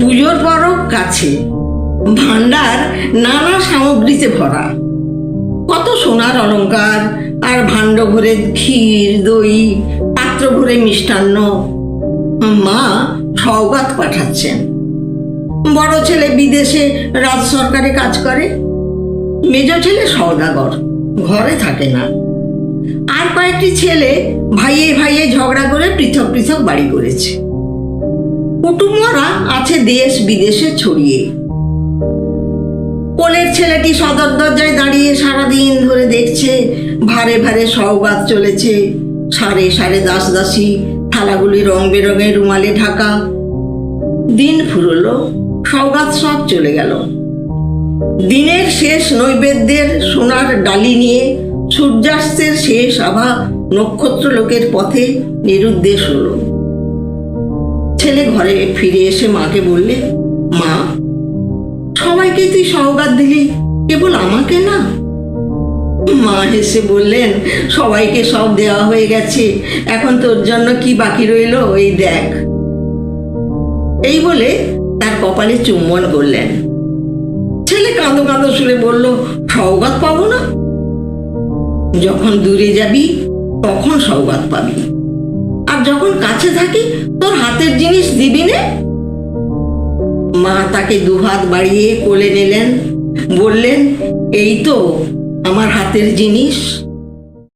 পুজোর পরব কাছে। ভান্ডার নানা সামগ্রীতে ভরা। কত সোনার অলংকার আর ভাণ্ড ভরে ক্ষীর, দই, পাত্র ভরে মিষ্টান্ন। মা সওগাত পাঠাচ্ছেন। বড় ছেলে বিদেশে রাজ সরকারে কাজ করে। মেজ ছেলে সওদাগর, ঘরে থাকে না। আর কয়েকটি ছেলে ভাইয়ে ভাইয়ে ঝগড়া করে পৃথক পৃথক বাড়ি করেছে। কুটুম্বরা আছে দেশ বিদেশে ছড়িয়ে। কোলের ছেলেটি সদর দরজায় দাঁড়িয়ে সারাদিন ধরে দেখছে, ভারে ভারে সওগাত চলেছে। সারে সারে দাস দাসী, থালাগুলি রং বেরঙের রুমালে ঢাকা। দিন ফুরলো, সওগাত সব চলে গেল। দিনের শেষ নৈবেদ্যের সোনার ডালি নিয়ে সূর্যাস্তের শেষ আভা নক্ষত্র লোকের পথে নিরুদ্দেশ হলো। ছেলে ঘরে ফিরে এসে মাকে বললে, মা, সবাইকে তুই সওগাত দিলি, কেবল আমাকে না? মা হেসে বললেন, সবাইকে সব দেওয়া হয়ে গেছে, এখন তোর জন্য কি বাকি রইল, এই দেখ। এই বলে তার কপালে চুম্বন করলেন ছেলে কাঁদো কাঁদো সুরে বলল, সওগাত পাবো না? যখন দূরে যাবি, তখন সওগাত পাবি। আর যখন কাছে থাকি, তোর হাতের জিনিস দিবি নে? মা তাকে দুহাত বাড়িয়ে কোলে নিলেন। বললেন, এই তো, আমার হাতের জিনিস।